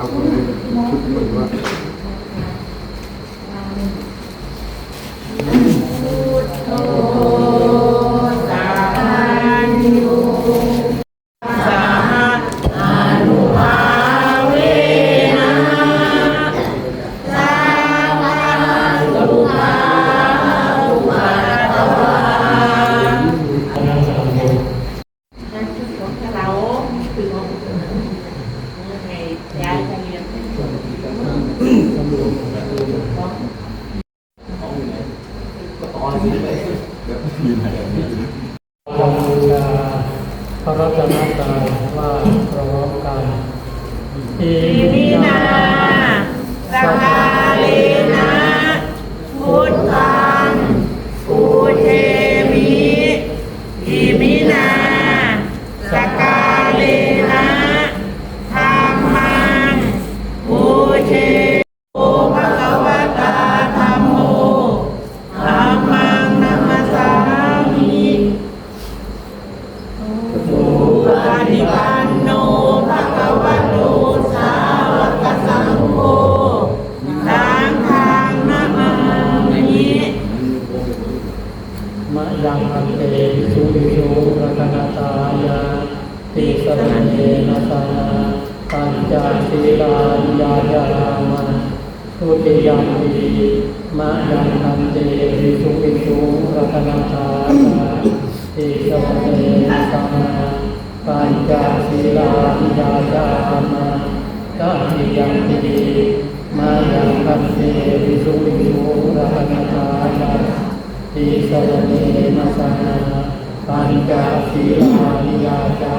เอาคนนี้ชุดเหมือนว่าเรา พูชาพระรัตนตรัยว่าพร้อมกันอิอิมินาสกาเลนะพุทธาะยังอเตสุวิโยรัตนตายาติสรณเนนะสานาปัญจศีลายายาามาทุติยัมปีมะยังอันเตสุวิโยรัตนตายาติสรณเนนะสานาปัญจศีลายายาามาตติยัมปีมายังอันเตสุวิโยรัตนตายา ติสรเนนะสนาปัญจศีลานิยาจา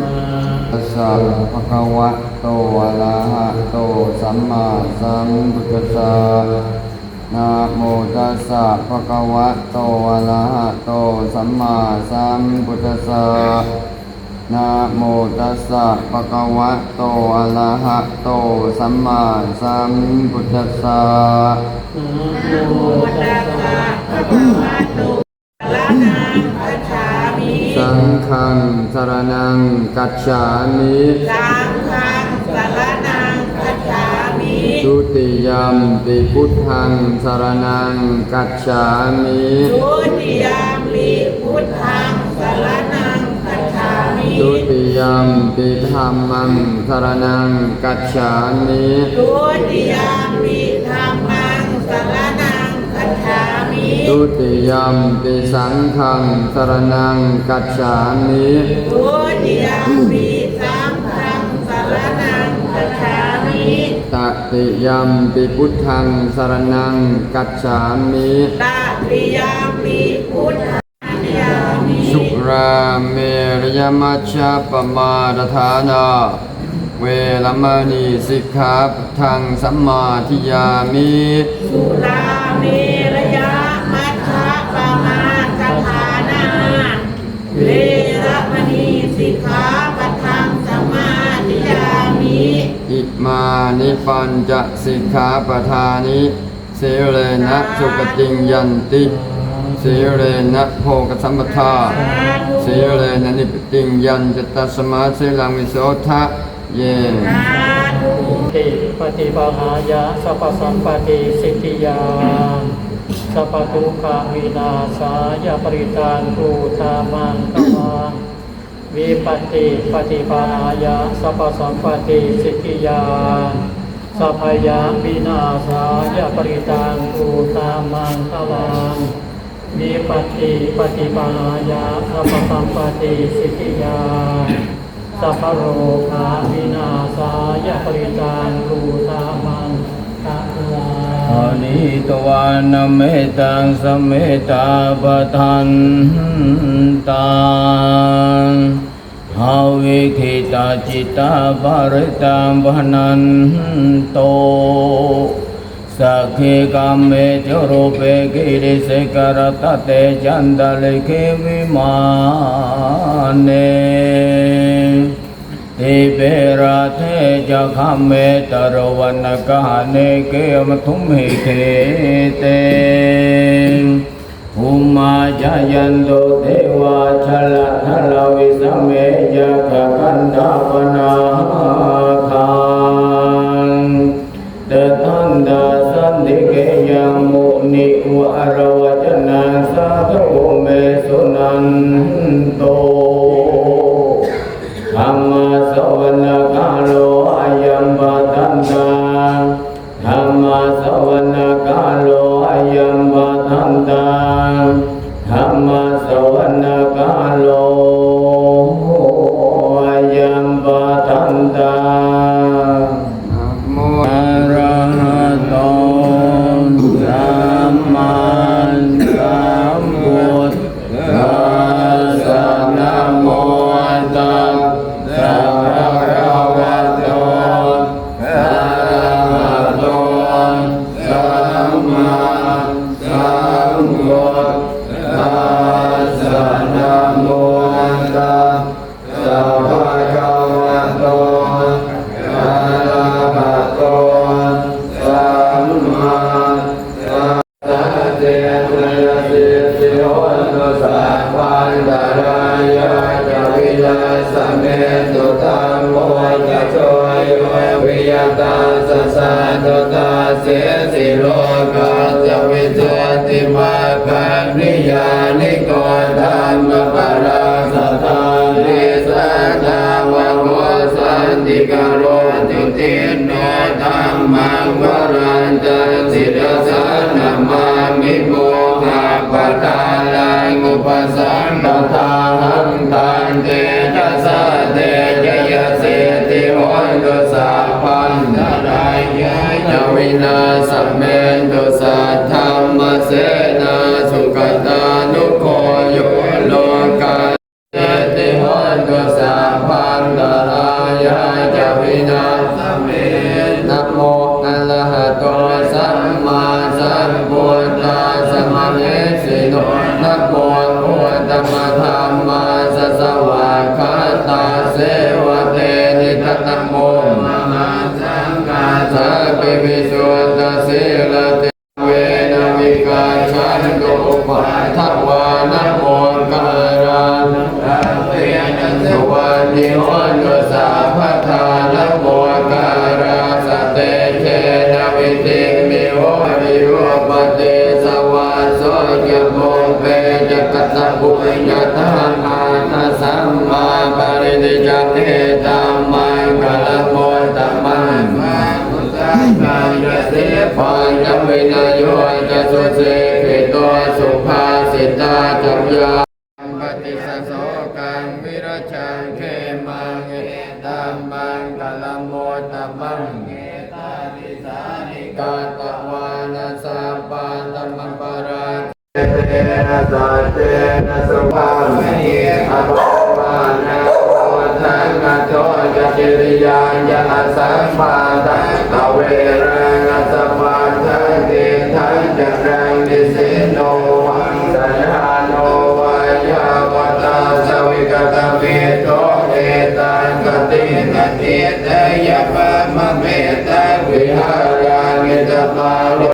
มาตัสสะภะคะวะโตอะระหะโตสัมมาสัมพุทธัสสะนะโมตัสสะภะคะวะโตอะระหะโตสัมมาสัมพุทธัสสะนะโมตัสสะภะคะวะโตอะระหะโตสัมมาสัมพุทธัสสะนะโมตัสสะ วะโตอะระหังคัจฉามิสังฆังสรณังกัจฉามิสังฆังสารนังคัจฉามิทุติยัมปิพุทธังสรณังกัจฉามิทุติยามปิพุทธังสารนังคัจฉามิทุติยัมปิธัมมังสรณังกัจฉามิทุติยาม ติยัมปิสังฆังสรณังกัจฉามิทุติยามปิสังฆังสารนังคัจฉามิตติยัมปิพุทธังสรณังกัจฉามิตติยามปิพุทธังยามิสุราเมรยมัชฌะปมาทฐานาเวรมณีสิกขาปะทังสัมมาทิยามิสุราเม เวรมณีสิกขาปะทังสมาธิยามิอิมานิปัญจสิกขาปทานิเสเรนะสุกติงยันติเสเรนะโภกสัมปทาเสเรนะนิปติงยันจตัสสมาเสลังวิโสทะเยสาธุติปฏิปหายะสัพพสัมปติสิทธิยา สัพพทุกขวินาศายาปริตังภูธามังกวังวิปติปฏิปายะสัพสัมปติสิทธิยาสัพยาวินาศายาปริตังภูธามังกวังวิปติปฏิปายะสัพสัมปติสิทธิยาสัพโรคาวินาศายปริตานรูตามังต ลาอานิตวานเมตังสเม ติเปกิริสกรตเตจันดาเมตราเทจะขมเมตรวันกาเนเกมทุมหิเทเตอุมาจายันโตเทวาชลา ติติมา ปิวิสุตเสลเต วินายโยจะสุเสขิโตสุภาสิตาจัมยาปฏิสโสกังวิรชังเขมังเอตัมมังกลมโมตมังเอตาติสานิกาตวานัสปาตมปาราเตนะสัตเตนะสุภามิอะโวานะโอทังกโตยะจิริยานยะสัมปาตะเวรังสัม ทันจังรังดิโนวังสัานวายาวตาสวิกตเวตตังกตินตตยปะมะเมตวิหารานิตมาโล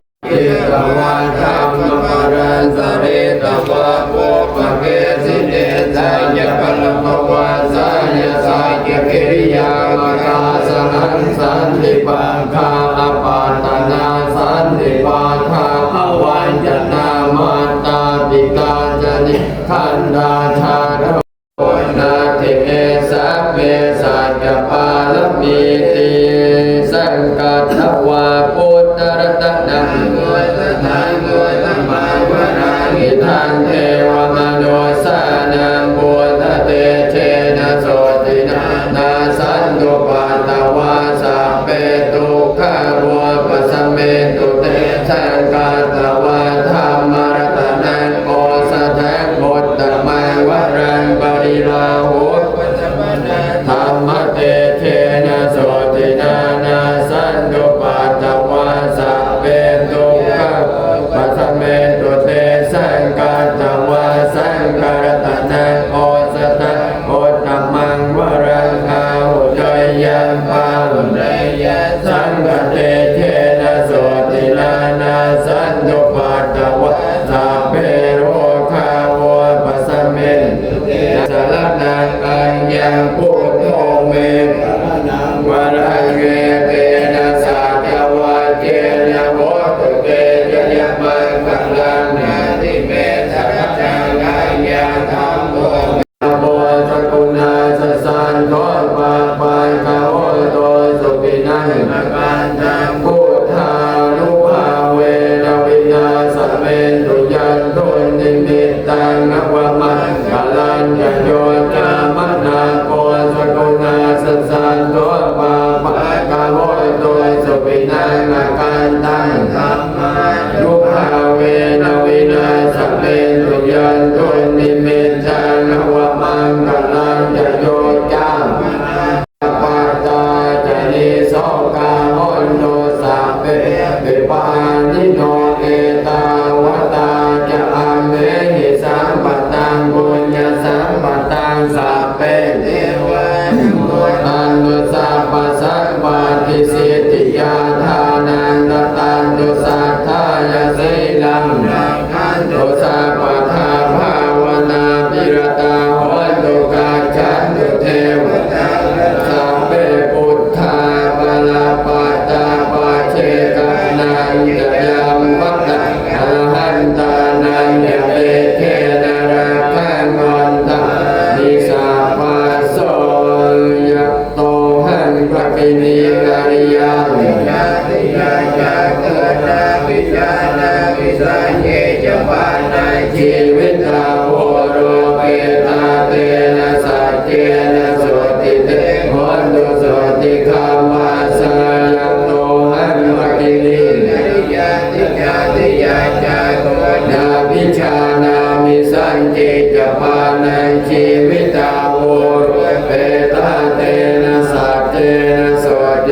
la,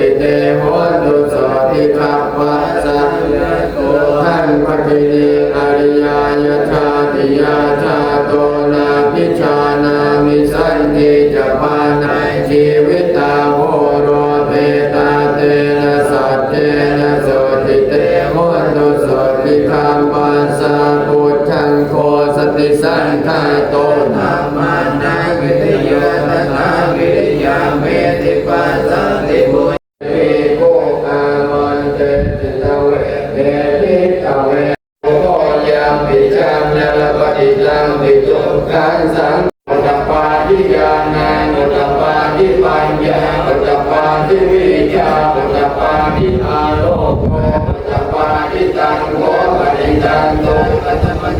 ติเตโหตุสติขัปะสันตุหันปฏิเนอริยายชาติยาชาโตนาพิจานามิสันติ ตังโตอัตมั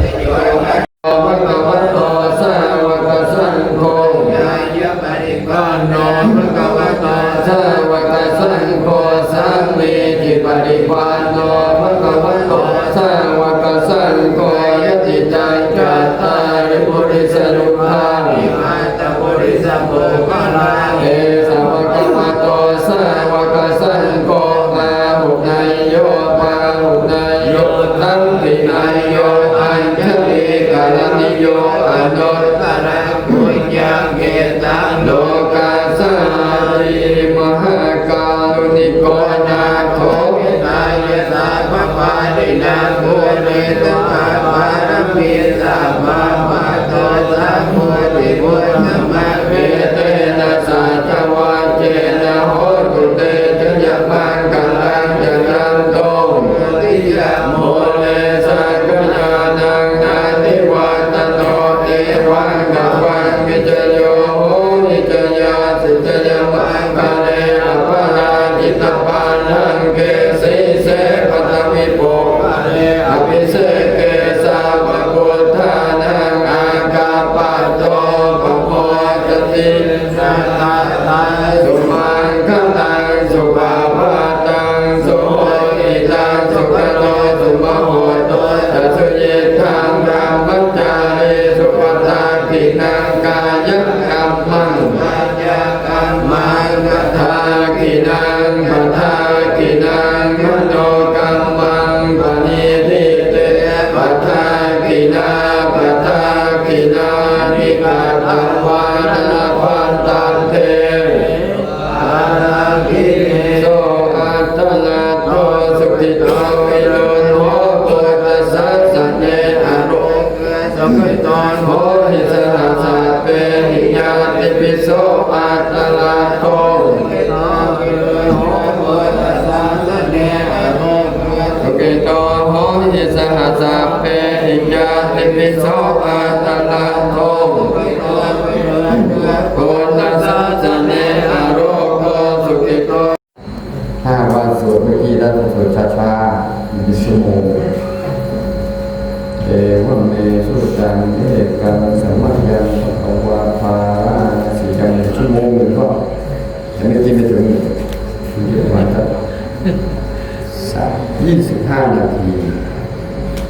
สามยี่สิบห้านาที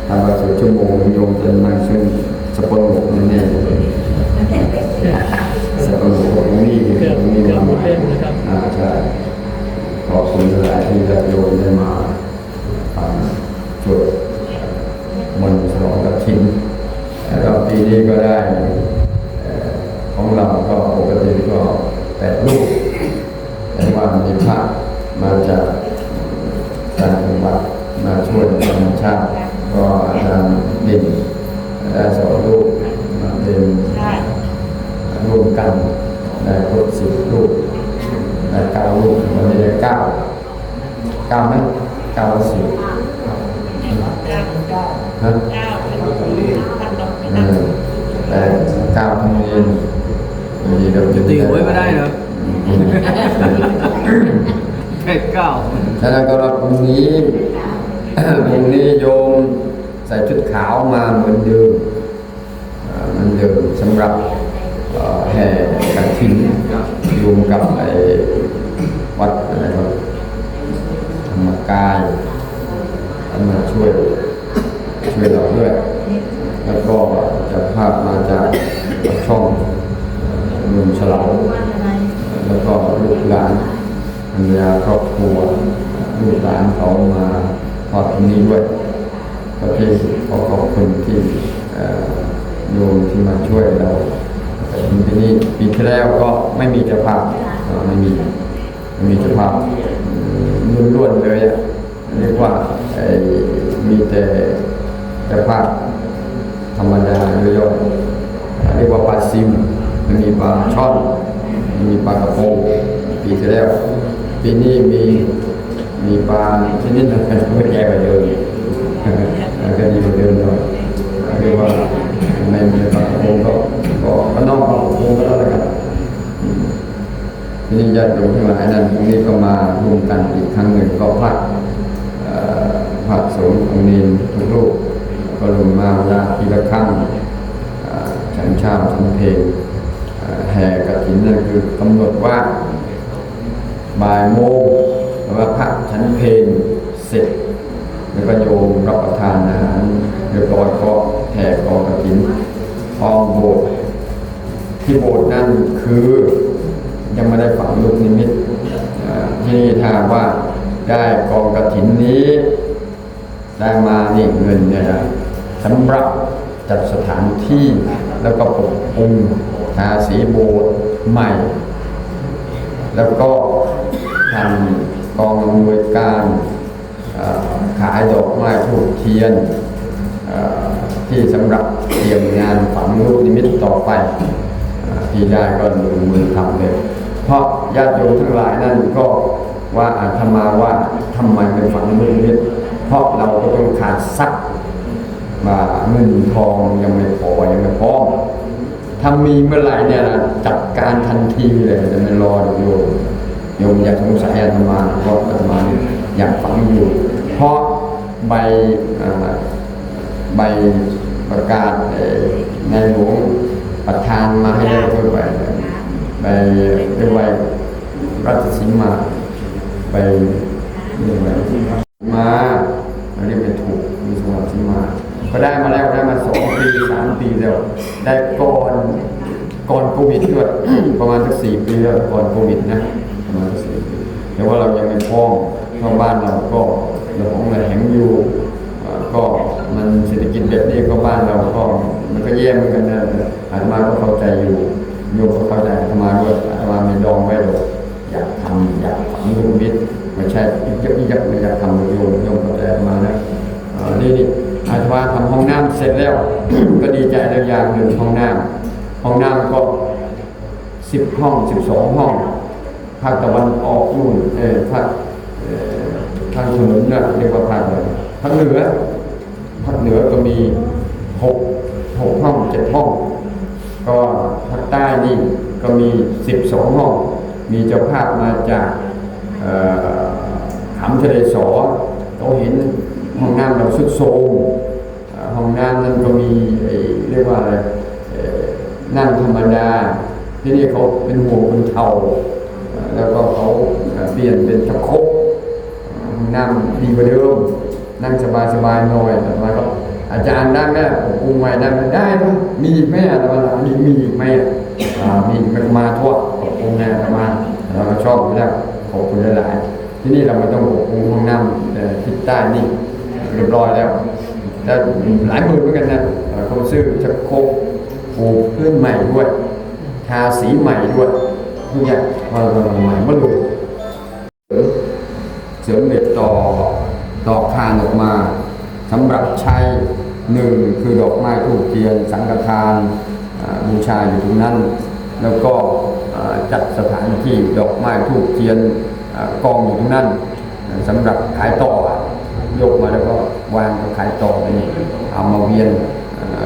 ทำมาสุดชั่วโมงโยมจะนั่งซึ่งสปอนหมกแน่ๆสปอนหมกตรงนี้เกือบตรงนี้เกือบหมมาดเล่มนะครับอ่าใช่ขอบคุณหลายที่ญาติโยมได้มาช่วยมันต์ฉลองกฐินแล้วปีนี้ก็ได้เอ่อของเราก็ปกติก็แปดลูก แต่ว่ามีพระมาจากต่างจังหวัดมาช่วยธรรมชาติก็อาจารย์ดินได้สอนลูกมาเป็น ใช่ รวมกันได้ครบสิบลูกได้เก้า ลูกวันนี้ได้เก้าเก้านั้นเก้าสิบเก้าเก้าฮะเก้าเป็นพันดอกไม่เอนับอแต่เก้าทั้งนี้วันนี้เราจะตีหวยไม่ได้เหรอแค่เก้าแล้วก็พรุ่งนี้พรุ่นี้โยมใส่ชุดขาวมาเหมือนเดิมอ่าเหมือนเดิมสำหรับเอ่อแห่กระถิ่นรวมกับไอ้ วัดอะไรครับธรรมกายเอามาช่วยช่วยเราด้วย แล้วก็จะภาพมาจากช่องเมืองฉลองแล้วก็ลูกหลานภรรยาครอบครัวลูกหลานเขามาทอดตรงนี้ด้วยก็ที่ขอขอบคุณที่โยมที่มาช่วยเราแต่ปีนี้ปีที่แล้วก็ไม่มีเจ้าภาพเอ่อไม่มี ม่มีเจ้าภาพล้วนๆเลยอะเรียกว่ามีแต่เจ้าภาพธรรมดาย่อยๆเรียกว่าปลาซิมไม่มีปลาช่อน มีปลากระพงปีที่แล้วปีนี้มีมีปลาชนิดนึงไม่แก่กว่าเดิมก็ดีกว่าเดิมหน่อยเรียกว่าในในปลากระพงก็น้องปลากระพงก็แล้วกันอืม ทีนี้ญาติโยมทั้งหลายนั้นตรงนี้ก็มารวมกันอีกครั้งหนึ่งก็พระเอ่อพระสงฆ์องค์นี้ทุกรูปก็รวมมาญาติทีละครั้งฉันเช้าฉันเพลงแห่กฐินนั่นคือกำหนดว่าบ่ายโมงว่าพระชั้นเพลงเสร็จแล้วก็โยมรับประทานอาหารเรียบร้อยก็แห่กองกฐินทองโบสถ์ที่โบสถ์นั่นคือ ยังไม่ได้ฝังลูกนิมิตที่นี่ถ้าว่าได้กองกฐินนี้ ได้มานี่เงินเนี่ยสำหรับจัดสถานที่แล้วก็ปรับปรุงทาสีโบสถ์ใหม่ แล้วก็ทำกองอำนวยการขายดอกไม้ทูบเทียนที่สำหรับเตรียมงานฝังลูกนิมิตต่อไปที่ได้ก็ลงมือทำเลย เพราะญาติโยมทั้งหลายนั่นก็ว่าอาตมาว่าทำไมไม่ฝังลูกนิมิตเพราะเราก็ต้องขาดทรัพย์มาเงินทองยังไม่พอยังไม่พร้อมถ้ามีเมื่อไหร่เนี่ยนะจัดการทันทีเลยจะไม่รอโยมโยมอย่าสงสัยอาตมาเพราะอาตมาเนี่ยอยากฝังอยู่ เพราะใบใบประกาศในหลวงประทานมาให้เราด้วยใบ ใบเรียกว่ารัชสีมาใบเรียกว่ามาเรียกไม่ถูกมีสวัสดิมา ก็ได้มาแล้วได้มาสองปีสามปีแล้วได้ก่อนก่อนโควิดด้วยประมาณสักสี่ปีแล้วก่อนโควิดนะประมาณสักสี่ปีแต่ว่าเรายังไม่พ้อมเพราะบ้านเราก็เราของราแข็งอยู่ก็มันเศรษฐกิจแบบนี้ก็บ้านเราก็มันก็แย่เหมือนกันนะอาตมาก็เข้าใจอยู่ โยมก็เข้าใจอาตมาด้วยอาตมาไม่ดองไว้หรอกอยากทำอยากฝังลูกมิตรไม่ใช่อีกยักอีกยักไม่อยากทำโยมโยมเข้าใจอาตมานะนี่นี่อาตมาทำห้องน้ำเสร็จแล้ว ก็ดีใจแล้วอย่างหนึ่งห้องน้ำห้องน้ำก็สิบห้องสิบสองห้องภาคตะวันออกนู่นเออภาคเอ่อทางถนนนะเรียกว่าภาคอะไรภาคเหนือภาคเหนือก็มีหกหกห้องเจ็ดห้อง ก็ภาคใต้นี่ก็มีสิบสองห้อง มีเจ้าภาพมาจากขำทะเลสอเขาเห็นห้องน้ำเราสุดโทมห้องน้ำนั้นก็มีเรียกว่าอะไรนั่งธรรมดา ที่นี่เขาเป็นห่วงเป็นเทาแล้วก็เขาเปลี่ยนเป็นตะครกนั่งดีกว่าเดิมนั่งสบายๆหน่อยแต่ว่าก็ อาจารย์ได้ไหมผมปรุงใหม่ได้ไหมได้ปะมีอีกไหมแต่ว่ามีมีอีกไหมอ่ามีอีกมันมาทั่วปรุงแน่ประมาณเราก็ชอบอยู่แล้วขอบคุณหลายๆที่นี่เราไม่ต้องปรุงห้องน้ำต่ทิศใต้นี่เรียบร้อยแล้วแต่หลายหมื่นเหมือนกันนะเอ่อเขาซื้อจะโคกปลูกพื้นใหม่ด้วยทาสีใหม่ด้วยทุกอย่างเราใหม่หมดเลยเสริมเด็ดต่อดอกทานออกมา สำหรับใช้หนึ่งคือดอกไม้ทูบเทียน สังฆทานบูชาอยู่ตรงนั้น แล้วก็จัดสถานที่ดอกไม้ทูบเทียนกองอยู่ตรงนั้นสำหรับขายต่อยกมาแล้วก็วางก็ขายต่อไปนี่เอามาเวียน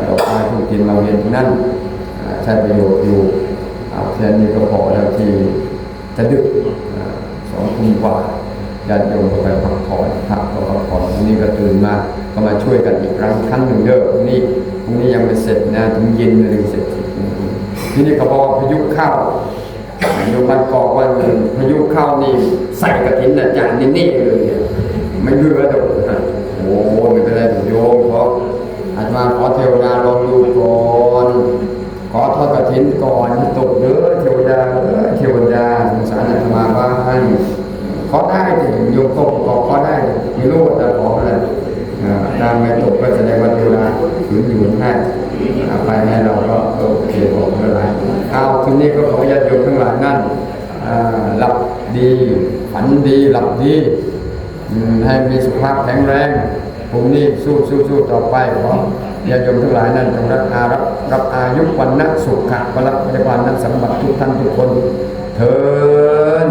ดอกไม้ทูบเทียนมาเวียนตรงนั้นใช้ประโยชน์อยู่เอาแค่นี้ก็พอแล้วที่จะดึกสองทุ่มกว่าญาติโยมก็ไปพักผ่อนพักก็พักผ่อนพรุ่นี้ก็ตื่นมา ก็มาช่วยกันอีกครั้งครั้งหนึ่งเด้อพรุ่งนี้พรุ่งนี้ยังไม่เสร็จนะถึงเย็นเลยเสร็จทีนี้ก็บอกพายุเข้าโยมบ้านกอกว่าพายุเข้านี่ใส่กระถินอาจารย์นี่นี่เลยไม่เหลือดอกนะโอ้ไม่เป็นไรโยมเพราะอาจมาขอเทวดาลองดูก่อนขอทอดกระถินก่อนตกเด้อเทวดาเด้อเทวดาสงสารอาตมาบ้างขอได้ดิโยมก็ขอได้ดิไม่รู้ว่า แสดงว่าเวลาถืออยู่ให้อาไปให้เราก็โอเคบอกเมื่อไรเอาทีนี้ก็ขอญาติโยมทั้งหลายนั่นหลับดีฝันดีหลับดีให้มีสุขภาพแข็งแรงผมนี่สู้สู้สู้ต่อไปขอญาติโยมทั้งหลายนั่นจงรับอารับรับอายุวันนะสุขะพละพยาบาลนั้นสมบัติทุกท่านทุกคนเธอ